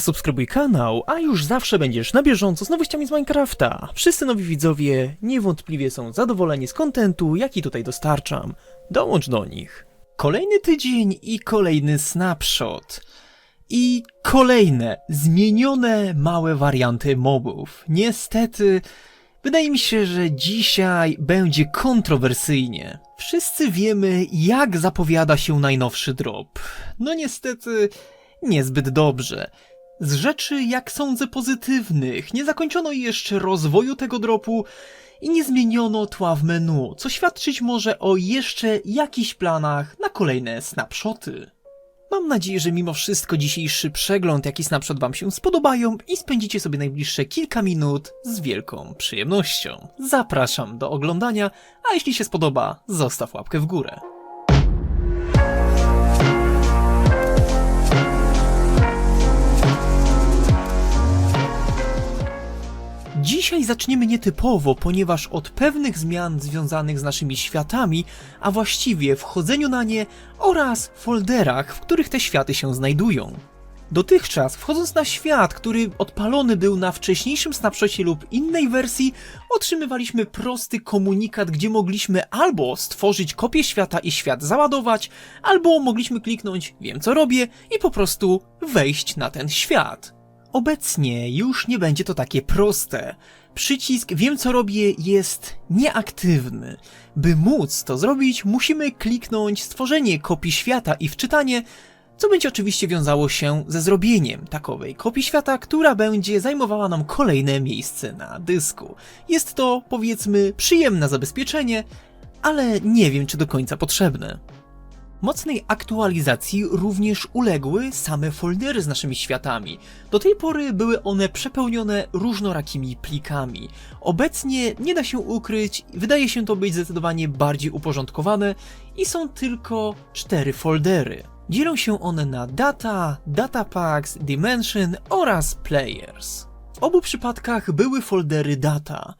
zasubskrybuj kanał, a już zawsze będziesz na bieżąco z nowościami z Minecrafta. Wszyscy nowi widzowie niewątpliwie są zadowoleni z kontentu, jaki tutaj dostarczam. Dołącz do nich. Kolejny tydzień i kolejny snapshot. I kolejne zmienione małe warianty mobów. Niestety, wydaje mi się, że dzisiaj będzie kontrowersyjnie. Wszyscy wiemy, jak zapowiada się najnowszy drop. No niestety, niezbyt dobrze. Z rzeczy, jak sądzę, pozytywnych, nie zakończono jeszcze rozwoju tego dropu i nie zmieniono tła w menu, co świadczyć może o jeszcze jakichś planach na kolejne snapshoty. Mam nadzieję, że mimo wszystko dzisiejszy przegląd, jak i snapshot Wam się spodobają i spędzicie sobie najbliższe kilka minut z wielką przyjemnością. Zapraszam do oglądania, a jeśli się spodoba, zostaw łapkę w górę. Dzisiaj zaczniemy nietypowo, ponieważ od pewnych zmian związanych z naszymi światami, a właściwie wchodzeniu na nie oraz folderach, w których te światy się znajdują. Dotychczas, wchodząc na świat, który odpalony był na wcześniejszym snapshocie lub innej wersji, otrzymywaliśmy prosty komunikat, gdzie mogliśmy albo stworzyć kopię świata i świat załadować, albo mogliśmy kliknąć wiem co robię i po prostu wejść na ten świat. Obecnie już nie będzie to takie proste. Przycisk Wiem co robię jest nieaktywny. By móc to zrobić, musimy kliknąć stworzenie kopii świata i wczytanie, co będzie oczywiście wiązało się ze zrobieniem takowej kopii świata, która będzie zajmowała nam kolejne miejsce na dysku. Jest to, powiedzmy, przyjemne zabezpieczenie, ale nie wiem czy do końca potrzebne. Mocnej aktualizacji również uległy same foldery z naszymi światami. Do tej pory były one przepełnione różnorakimi plikami. Obecnie nie da się ukryć, wydaje się to być zdecydowanie bardziej uporządkowane i są tylko cztery foldery. Dzielą się one na data, data packs, dimension oraz players. W obu przypadkach były foldery data.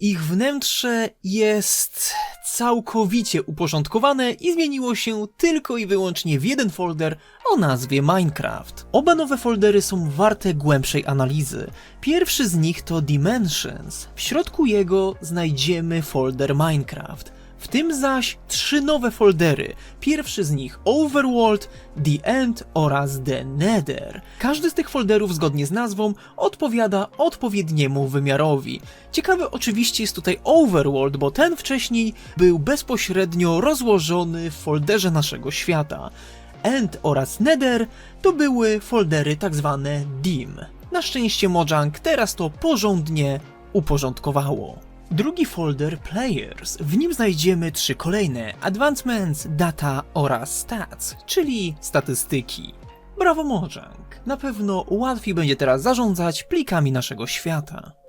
Ich wnętrze jest całkowicie uporządkowane i zmieniło się tylko i wyłącznie w jeden folder o nazwie Minecraft. Oba nowe foldery są warte głębszej analizy. Pierwszy z nich to Dimensions. W środku jego znajdziemy folder Minecraft. W tym zaś trzy nowe foldery. Pierwszy z nich Overworld, The End oraz The Nether. Każdy z tych folderów zgodnie z nazwą odpowiada odpowiedniemu wymiarowi. Ciekawy oczywiście jest tutaj Overworld, bo ten wcześniej był bezpośrednio rozłożony w folderze naszego świata. End oraz Nether to były foldery tak zwane DIM. Na szczęście Mojang teraz to porządnie uporządkowało. Drugi folder Players, w nim znajdziemy trzy kolejne Advancements, Data oraz Stats, czyli statystyki. Brawo Mojang! Na pewno łatwiej będzie teraz zarządzać plikami naszego świata.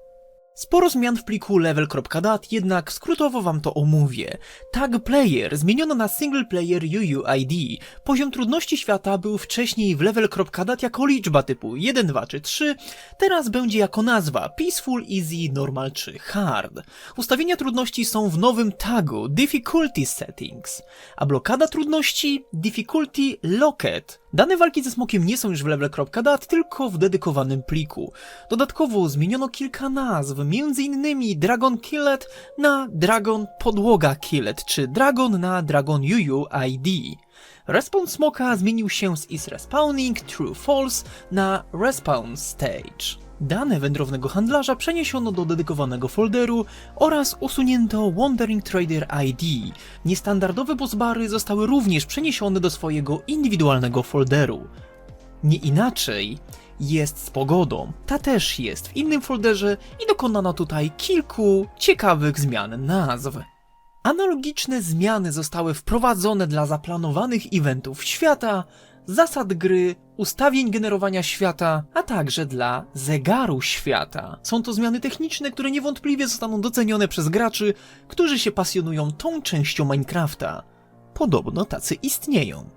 Sporo zmian w pliku level.dat, jednak skrótowo wam to omówię. Tag player zmieniono na single player UUID. Poziom trudności świata był wcześniej w level.dat jako liczba typu 1, 2 czy 3, teraz będzie jako nazwa peaceful, easy, normal czy hard. Ustawienia trudności są w nowym tagu difficulty settings, a blokada trudności difficulty locked. Dane walki ze smokiem nie są już w level.dat, tylko w dedykowanym pliku. Dodatkowo zmieniono kilka nazw, m.in. Dragon Killet na Dragon Podłoga Killet, czy Dragon na Dragon UUID. Respawn smoka zmienił się z is respawning true false na respawn stage. Dane wędrownego handlarza przeniesiono do dedykowanego folderu oraz usunięto Wandering Trader ID. Niestandardowe bossbary zostały również przeniesione do swojego indywidualnego folderu. Nie inaczej jest z pogodą. Ta też jest w innym folderze i dokonano tutaj kilku ciekawych zmian nazw. Analogiczne zmiany zostały wprowadzone dla zaplanowanych eventów świata, zasad gry, ustawień generowania świata, a także dla zegaru świata. Są to zmiany techniczne, które niewątpliwie zostaną docenione przez graczy, którzy się pasjonują tą częścią Minecrafta. Podobno tacy istnieją.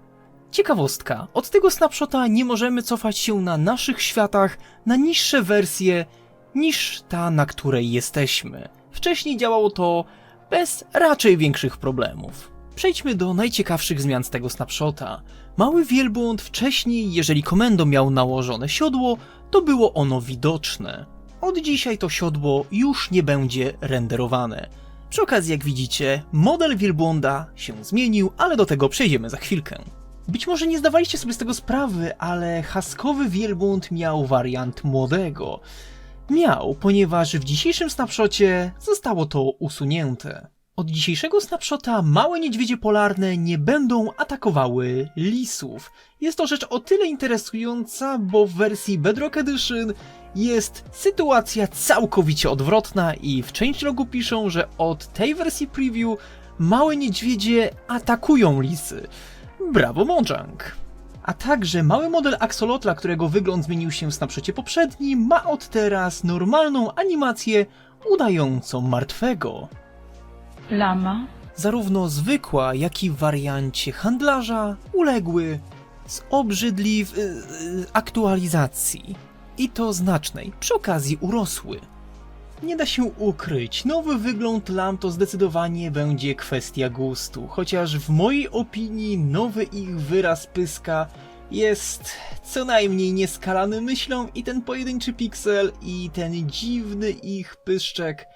Ciekawostka, od tego snapshota nie możemy cofać się na naszych światach na niższe wersje niż ta, na której jesteśmy. Wcześniej działało to bez raczej większych problemów. Przejdźmy do najciekawszych zmian z tego snapshota. Mały wielbłąd wcześniej, jeżeli komendo miał nałożone siodło, to było ono widoczne. Od dzisiaj to siodło już nie będzie renderowane. Przy okazji, jak widzicie, model wielbłąda się zmienił, ale do tego przejdziemy za chwilkę. Być może nie zdawaliście sobie z tego sprawy, ale haskowy wielbłąd miał wariant młodego. Miał, ponieważ w dzisiejszym snapshocie zostało to usunięte. Od dzisiejszego snapshota małe niedźwiedzie polarne nie będą atakowały lisów. Jest to rzecz o tyle interesująca, bo w wersji Bedrock Edition jest sytuacja całkowicie odwrotna i w changelogu piszą, że od tej wersji preview małe niedźwiedzie atakują lisy. Brawo Mojang! A także mały model Axolotla, którego wygląd zmienił się w snapshocie poprzednim, ma od teraz normalną animację udającą martwego. Lama, Zarówno zwykła, jak i w wariancie handlarza uległy z obrzydliw y, y, aktualizacji. I to znacznej, przy okazji urosły. Nie da się ukryć, nowy wygląd lam to zdecydowanie będzie kwestia gustu, chociaż w mojej opinii nowy ich wyraz pyska jest co najmniej nieskalany myślą i ten pojedynczy piksel i ten dziwny ich pyszczek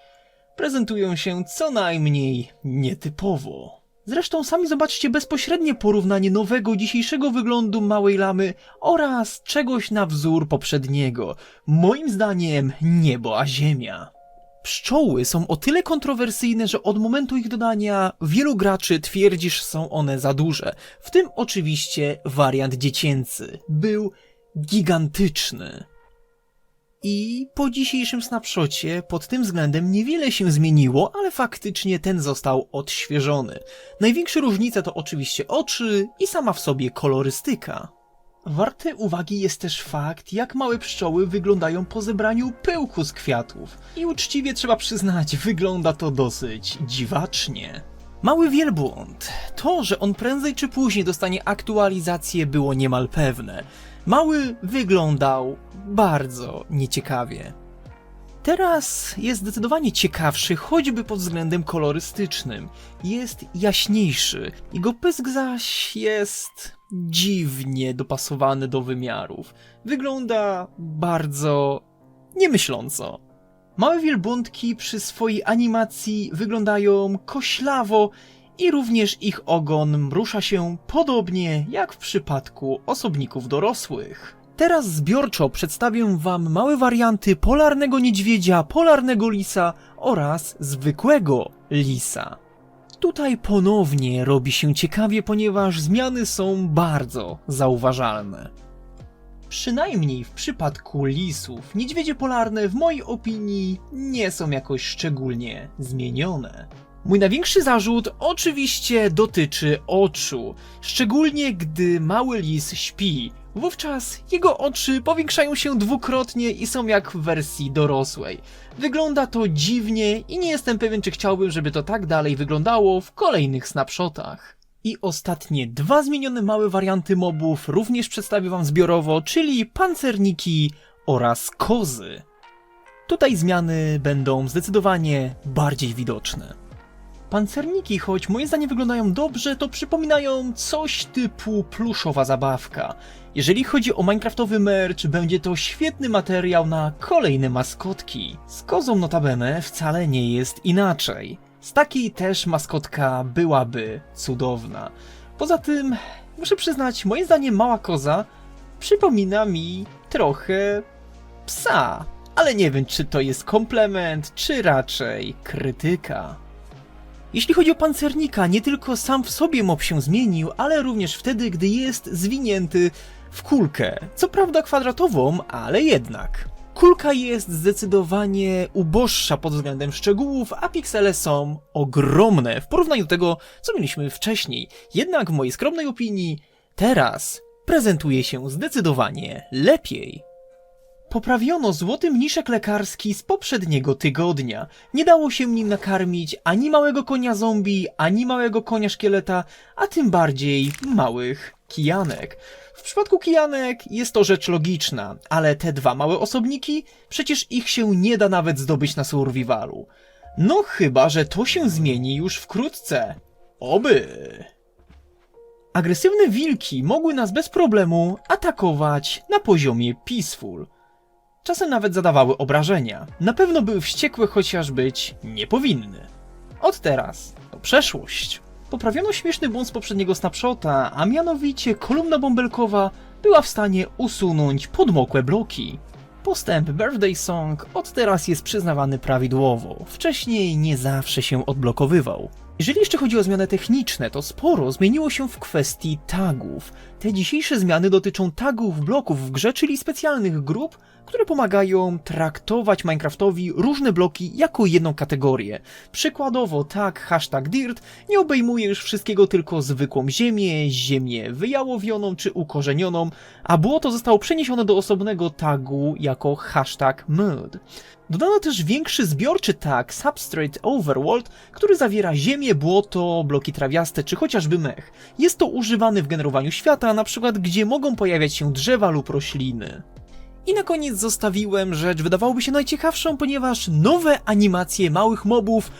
prezentują się co najmniej nietypowo. Zresztą sami zobaczcie bezpośrednie porównanie nowego dzisiejszego wyglądu małej lamy oraz czegoś na wzór poprzedniego. Moim zdaniem niebo a ziemia. Pszczoły są o tyle kontrowersyjne, że od momentu ich dodania wielu graczy twierdzi, że są one za duże. W tym oczywiście wariant dziecięcy był gigantyczny. I po dzisiejszym snapshocie pod tym względem niewiele się zmieniło, ale faktycznie ten został odświeżony. Największe różnice to oczywiście oczy i sama w sobie kolorystyka. Warte uwagi jest też fakt, jak małe pszczoły wyglądają po zebraniu pyłku z kwiatów. I uczciwie trzeba przyznać, wygląda to dosyć dziwacznie. Mały wielbłąd. To, że on prędzej czy później dostanie aktualizację było niemal pewne. Mały wyglądał bardzo nieciekawie. Teraz jest zdecydowanie ciekawszy, choćby pod względem kolorystycznym. Jest jaśniejszy, jego pysk zaś jest dziwnie dopasowany do wymiarów. Wygląda bardzo niemyśląco. Małe wielbłądki przy swojej animacji wyglądają koślawo i również ich ogon rusza się podobnie jak w przypadku osobników dorosłych. Teraz zbiorczo przedstawię wam małe warianty polarnego niedźwiedzia, polarnego lisa oraz zwykłego lisa. Tutaj ponownie robi się ciekawie, ponieważ zmiany są bardzo zauważalne. Przynajmniej w przypadku lisów, niedźwiedzie polarne w mojej opinii nie są jakoś szczególnie zmienione. Mój największy zarzut oczywiście dotyczy oczu, szczególnie gdy mały lis śpi. Wówczas jego oczy powiększają się dwukrotnie i są jak w wersji dorosłej. Wygląda to dziwnie i nie jestem pewien, czy chciałbym, żeby to tak dalej wyglądało w kolejnych snapshotach. I ostatnie dwa zmienione małe warianty mobów również przedstawię wam zbiorowo, czyli pancerniki oraz kozy. Tutaj zmiany będą zdecydowanie bardziej widoczne. Pancerniki, choć moim zdaniem wyglądają dobrze, to przypominają coś typu pluszowa zabawka. Jeżeli chodzi o minecraftowy merch, będzie to świetny materiał na kolejne maskotki. Z kozą notabene wcale nie jest inaczej. Z takiej też maskotka byłaby cudowna. Poza tym, muszę przyznać, moim zdaniem mała koza przypomina mi trochę psa. Ale nie wiem, czy to jest komplement, czy raczej krytyka. Jeśli chodzi o pancernika, nie tylko sam w sobie mob się zmienił, ale również wtedy, gdy jest zwinięty w kulkę. Co prawda kwadratową, ale jednak. Kulka jest zdecydowanie uboższa pod względem szczegółów, a piksele są ogromne w porównaniu do tego, co mieliśmy wcześniej. Jednak w mojej skromnej opinii, teraz prezentuje się zdecydowanie lepiej. Poprawiono złoty mniszek lekarski z poprzedniego tygodnia. Nie dało się nim nakarmić ani małego konia zombie, ani małego konia szkieleta, a tym bardziej małych kijanek. W przypadku kijanek jest to rzecz logiczna, ale te dwa małe osobniki, przecież ich się nie da nawet zdobyć na survivalu. No chyba, że to się zmieni już wkrótce. Oby. Agresywne wilki mogły nas bez problemu atakować na poziomie peaceful. Czasem nawet zadawały obrażenia. Na pewno były wściekłe, chociaż być nie powinny. Od teraz to przeszłość. Poprawiono śmieszny błąd z poprzedniego snapshota, a mianowicie kolumna bąbelkowa była w stanie usunąć podmokłe bloki. Postęp Birthday Song od teraz jest przyznawany prawidłowo. Wcześniej nie zawsze się odblokowywał. Jeżeli jeszcze chodzi o zmiany techniczne, to sporo zmieniło się w kwestii tagów. Te dzisiejsze zmiany dotyczą tagów bloków w grze, czyli specjalnych grup, które pomagają traktować Minecraftowi różne bloki jako jedną kategorię. Przykładowo tag hashtag dirt nie obejmuje już wszystkiego tylko zwykłą ziemię, ziemię wyjałowioną czy ukorzenioną, a błoto zostało przeniesione do osobnego tagu jako hashtag mud. Dodano też większy zbiorczy tag Substrate Overworld, który zawiera ziemię, błoto, bloki trawiaste czy chociażby mech. Jest to używany w generowaniu świata, na przykład gdzie mogą pojawiać się drzewa lub rośliny. I na koniec zostawiłem rzecz wydawałoby się najciekawszą, ponieważ nowe animacje małych mobów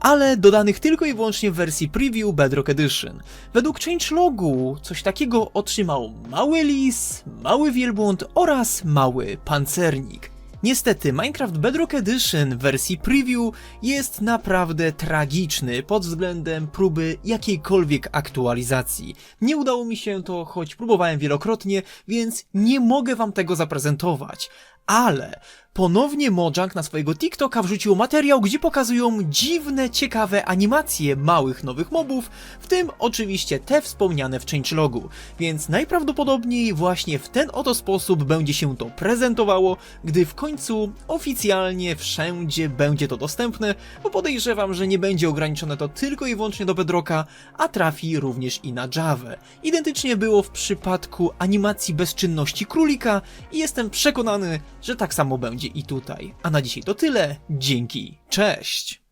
ale dodanych tylko i wyłącznie w wersji preview Bedrock Edition. Według changelogu coś takiego otrzymał mały lis, mały wielbłąd oraz mały pancernik. Niestety, Minecraft Bedrock Edition w wersji preview jest naprawdę tragiczny pod względem próby jakiejkolwiek aktualizacji. Nie udało mi się to, choć próbowałem wielokrotnie, więc nie mogę wam tego zaprezentować. Ale ponownie Mojang na swojego TikToka wrzucił materiał, gdzie pokazują dziwne, ciekawe animacje małych nowych mobów, w tym oczywiście te wspomniane w changelogu. Więc najprawdopodobniej właśnie w ten oto sposób będzie się to prezentowało, gdy w końcu oficjalnie wszędzie będzie to dostępne, bo podejrzewam, że nie będzie ograniczone to tylko i wyłącznie do Bedrocka, a trafi również i na Java. Identycznie było w przypadku animacji bezczynności królika i jestem przekonany, że tak samo będzie i tutaj. A na dzisiaj to tyle. Dzięki. Cześć!